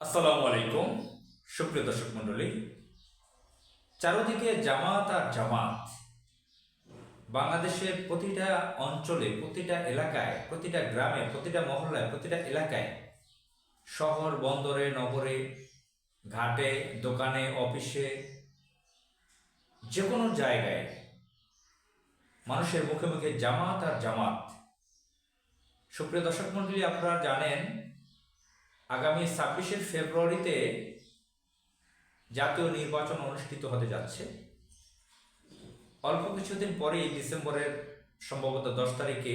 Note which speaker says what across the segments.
Speaker 1: আসসালামু আলাইকুম, সুপ্রিয় দর্শক মণ্ডলী। চারদিকে জামাত আর জামাত, বাংলাদেশের প্রতিটা অঞ্চলে, প্রতিটা এলাকায়, প্রতিটা গ্রামে, প্রতিটা মহল্লায়, প্রতিটা এলাকায়, শহর, বন্দরে, নগরে, ঘাটে, দোকানে, অফিসে যে কোনো জায়গায় মানুষের মুখে মুখে জামাত আর জামাত। সুপ্রিয় দর্শক মণ্ডলী, আপনারা জানেন আগামী ছাব্বিশে ফেব্রুয়ারিতে জাতীয় নির্বাচন অনুষ্ঠিত হতে যাচ্ছে। অল্প কিছুদিন পরেই ডিসেম্বরের সম্ভবত দশ তারিখে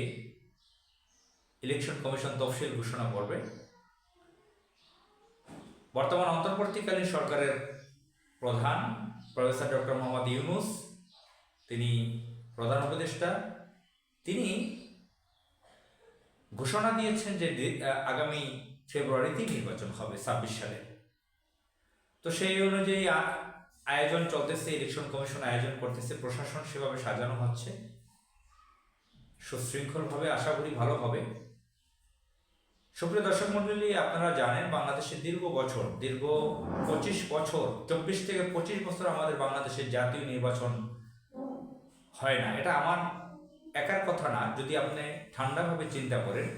Speaker 1: ইলেকশন কমিশন তফসিল ঘোষণা করবে। বর্তমান অন্তর্বর্তীকালীন সরকারের প্রধান প্রফেসর ডক্টর মোহাম্মদ ইউনুস, তিনি প্রধান উপদেষ্টা, তিনি ঘোষণা দিয়েছেন যে আগামী ফেব্রুয়ারিতেই নির্বাচন হবে, ছাব্বিশ সালে। তো সেই অনুযায়ী আয়োজন চলতেছে ইলেকশন কমিশন আয়োজন করতেছে, প্রশাসন সেভাবে সাজানো হচ্ছে। সুশৃঙ্খলভাবে, আশা করি ভালো হবে। সুপ্রিয় দর্শক মন্ডলী আপনারা জানেন বাংলাদেশের দীর্ঘ বছর, দীর্ঘ পঁচিশ বছর, চব্বিশ থেকে পঁচিশ বছর আমাদের বাংলাদেশের জাতীয় নির্বাচন হয় না। এটা আমার একার কথা না, যদি আপনি ঠান্ডাভাবে চিন্তা করেন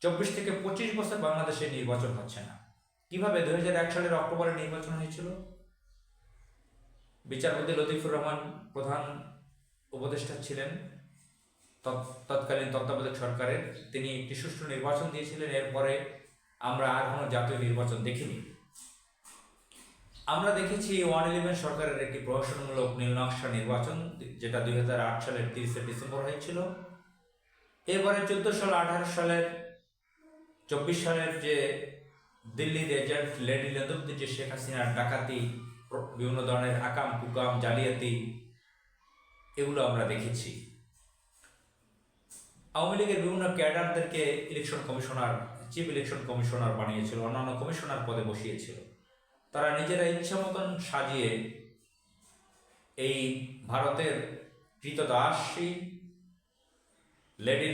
Speaker 1: চব্বিশ থেকে পঁচিশ বছর বাংলাদেশে নির্বাচন হচ্ছে না। কীভাবে দুই হাজার এক সালের অক্টোবরে নির্বাচন হয়েছিল? বিচারপতি লতিফুর রহমান প্রধান উপদেষ্টা ছিলেন। তৎ- তৎকালীন তত্ত্বাবধায়ক সরকারের। তিনি একটি সুষ্ঠু নির্বাচন দিয়েছিলেন। এরপরে আমরা আর কোনো জাতীয় নির্বাচন দেখিনি। আমরা দেখেছি ওয়ান ইলেভেন সরকারের একটি প্রহসনমূলক নীলনকশা নির্বাচন, যেটা দুই হাজার আট সালের তিরিশে ডিসেম্বর হয়েছিল। এরপরে চোদ্দ সাল, আঠারো সালের চব্বিশ সালের যে দিল্লির এজেন্ট লেডি লেদুব্দি যে শেখ হাসিনার ডাকাতি বিভিন্ন ধরনের আকাম, কুকাম, জালিয়াতি, এগুলো আমরা দেখেছি। আওয়ামী লীগের বিভিন্ন ক্যাডারদেরকে election commissioner, chief election commissioner বানিয়েছিল, অন্যান্য কমিশনার পদে বসিয়েছিল। তারা নিজেরা ইচ্ছা মতন সাজিয়ে এই ভারতের কৃতদাসী লেডি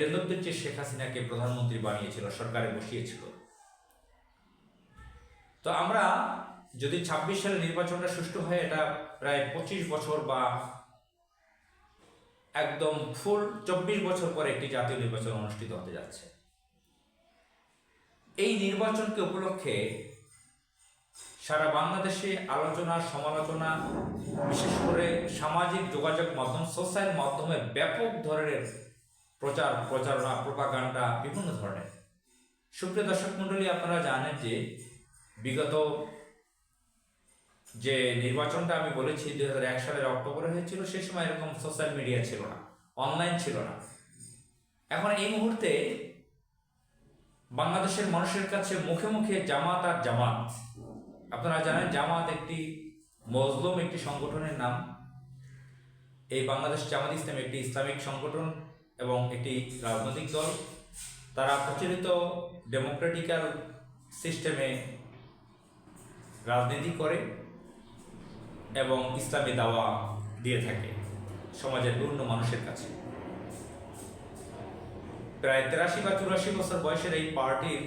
Speaker 1: যে শেখ হাসিনাকে প্রধানমন্ত্রী বানিয়েছিল, সরকারে বসিয়েছিল। তো আমরা যদি ছাব্বিশ সালে নির্বাচনটা সুষ্ঠু হয়, এটা প্রায় পঁচিশ বছর বা একদম ফুল চব্বিশ বছর পরে একটি জাতীয় নির্বাচন অনুষ্ঠিত হতে যাচ্ছে। এই নির্বাচনকে উপলক্ষে সারা বাংলাদেশে আলোচনা, সমালোচনা, বিশেষ করে সামাজিক যোগাযোগ মাধ্যম, সোশ্যাল মাধ্যমে ব্যাপক ধরনের প্রচার, প্রচারণা, প্রপাগান্ডা, বিভিন্ন ধরনের। সুপ্রিয় দর্শক মণ্ডলী, আপনারা জানেন যে বিগত যে নির্বাচনটা আমি বলেছি, দুই হাজার এক সালের অক্টোবরে হয়েছিল সেই সময় এরকম সোশ্যাল মিডিয়া ছিল না, অনলাইন ছিল না। এখন এই মুহূর্তে বাংলাদেশের মানুষের কাছে মুখে মুখে জামাত আর জামাত। আপনারা জানেন জামাত একটি মজলুম, একটি সংগঠনের নাম। এই বাংলাদেশ জামাত ইসলাম একটি ইসলামিক সংগঠন। এবং একটি রাজনৈতিক দল, তারা প্রচলিত ডেমোক্রেটিক্যাল সিস্টেমে রাজনীতি করে এবং ইসলামী দাওয়া দিয়ে থাকে সমাজের বিভিন্ন মানুষের কাছে। প্রায় তেরাশি বা চুরাশি বছর বয়সের এই পার্টির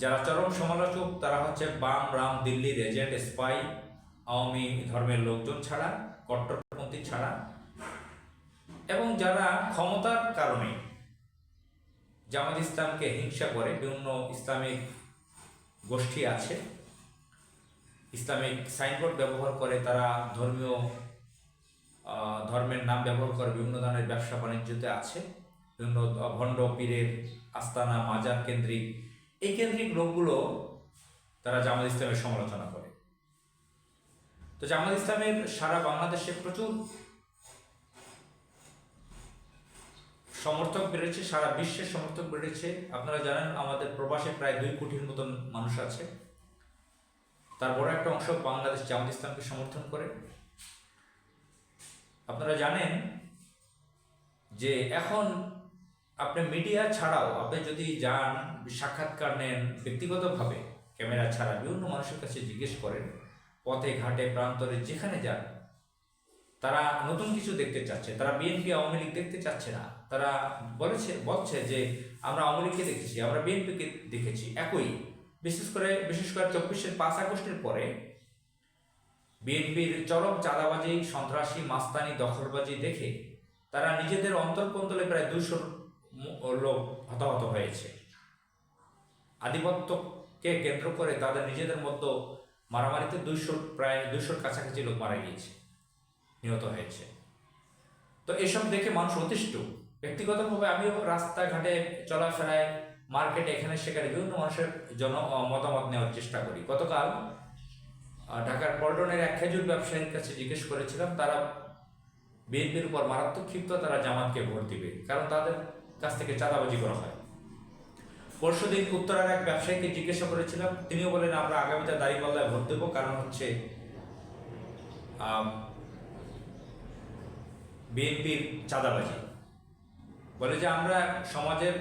Speaker 1: যারা চরম সমালোচক, তারা হচ্ছে বাম রাম দিল্লির এজেন্ট, স্পাই, আওয়ামী ধর্মের লোকজন ছাড়া, কট্টরপন্থী ছাড়া এবং যারা ক্ষমতার কারণে জামাত ইসলামকে হিংসা করে, বিভিন্ন ইসলামিক গোষ্ঠী আছে, ইসলামিক সাইনবোর্ড ব্যবহার করে তারা ধর্মীয় ধর্মের নাম ব্যবহার করে, বিভিন্ন ধরনের ব্যবসা বাণিজ্যতে আছে, বিভিন্ন ভণ্ড পীরের আস্তানা, মাজার কেন্দ্রিক, এই কেন্দ্রিক লোকগুলো তারা জামাত ইসলামের সমালোচনা করে। তো জামাত ইসলামের সারা বাংলাদেশে প্রচুর সমর্থক বেড়েছে, সারা বিশ্বের সমর্থক বেড়েছে। আপনারা জানেন, আমাদের প্রবাসে প্রায় দুই কোটির মতন মানুষ আছে। তার বড় একটা অংশ বাংলাদেশ জামাত ইসলামকে সমর্থন করে। আপনারা জানেন যে এখন আপনি মিডিয়া ছাড়াও আপনি যদি যান, সাক্ষাৎকার নেন, ব্যক্তিগতভাবে ক্যামেরা ছাড়া বিভিন্ন মানুষের কাছে জিজ্ঞেস করেন, পথে, ঘাটে, প্রান্তরে, যেখানে যান, তারা নতুন কিছু দেখতে চাচ্ছে। তারা বিএনপি, আওয়ামী লীগ দেখতে চাচ্ছে না। তারা বলেছে, বলছে যে আমরা আওয়ামী দেখেছি, আমরা বিএনপিকে দেখেছি একই। বিশেষ করে বিশেষ করে চব্বিশের পাঁচ আগস্টের পরে বিএনপির চরম চাঁদাবাজি, সন্ত্রাসী, মাস্তানি, দখলবাজি দেখে তারা নিজেদের অন্তর্কন্তলে প্রায় দুশো লোক হতাহত হয়েছে। আধিপত্যকে কেন্দ্র করে তাদের নিজেদের মধ্যে মারামারিতে দুইশো প্রায় দুইশোর কাছাকাছি লোক মারা গিয়েছে, নিহত হয়েছে। তো এসব দেখে মানুষ অতিষ্ঠ। ব্যক্তিগতভাবে আমিও রাস্তাঘাটে চলাফেরায়, মার্কেটে এখানে সেখানে বিভিন্ন মানুষের জন মতামত নেওয়ার চেষ্টা করি। গতকাল ঢাকার পল্টনের এক খেজুর ব্যবসায়ীর কাছে জিজ্ঞেস করেছিলাম, তারা বিএনপির উপর মারাত্মক ক্ষিপ্ত, তারা জামাতকে ভোট দিবে, কারণ তাদের কাছ থেকে চাঁদাবাজি করা হয়। পরশুদিন উত্তরার এক ব্যবসায়ীকে জিজ্ঞাসা করেছিলাম, তিনিও বলেন, আমরা আগামীতে দাঁড়িপাল্লায় ভোট দেবো, কারণ হচ্ছে বিএনপির চাঁদাবাজি। বলে যে আমরা সমাজের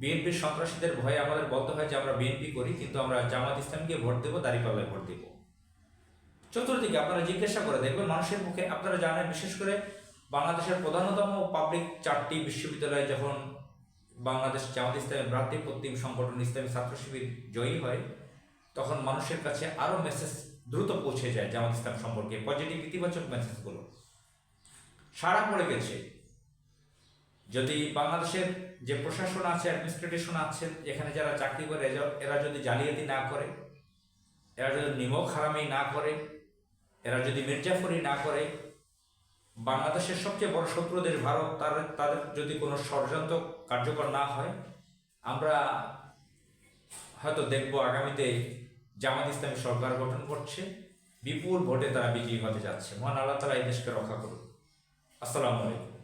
Speaker 1: বিএনপির সন্ত্রাসীদের ভয়ে আমাদের বলতে হয় যে আমরা বিএনপি করি, কিন্তু আমরা জামাত ইসলামকে ভোট দেবো, দাঁড়িপাল্লায় ভোট দেবো। চতুর্দিকে আপনারা জিজ্ঞাসা করে দেখবেন মানুষের মুখে, আপনারা জানেন বিশেষ করে বাংলাদেশের প্রধানতম পাবলিক চারটি বিশ্ববিদ্যালয়ে যখন বাংলাদেশ জামাত ইসলামের ভ্রাতৃপ্রতিম সংগঠন ইসলামী ছাত্র শিবির জয়ী হয়, তখন মানুষের কাছে আরও মেসেজ দ্রুত পৌঁছে যায় জামাত ইসলাম সম্পর্কে পজিটিভ ইতিবাচক মেসেজগুলো সারা পড়ে গেছে। যদি বাংলাদেশের যে প্রশাসন আছে অ্যাডমিনিস্ট্রেশন আছে এখানে যারা চাকরি করে, এরা- যদি জালিয়াতি না করে, এরা যদি নিমক হারামি না করে, এরা যদি মির্জাফরি না করে, বাংলাদেশের সবচেয়ে বড় শত্রু দেশ ভারত, তার, তাদের যদি কোনো ষড়যন্ত্র কার্যকর না হয়, আমরা হয়তো দেখব আগামীতে জামাত ইসলামী সরকার গঠন করছে, বিপুল ভোটে তারা বিজয়ী হতে যাচ্ছে। মহান আল্লাহ তালা এই দেশকে রক্ষা করুন আসসালামু আলাইকুম।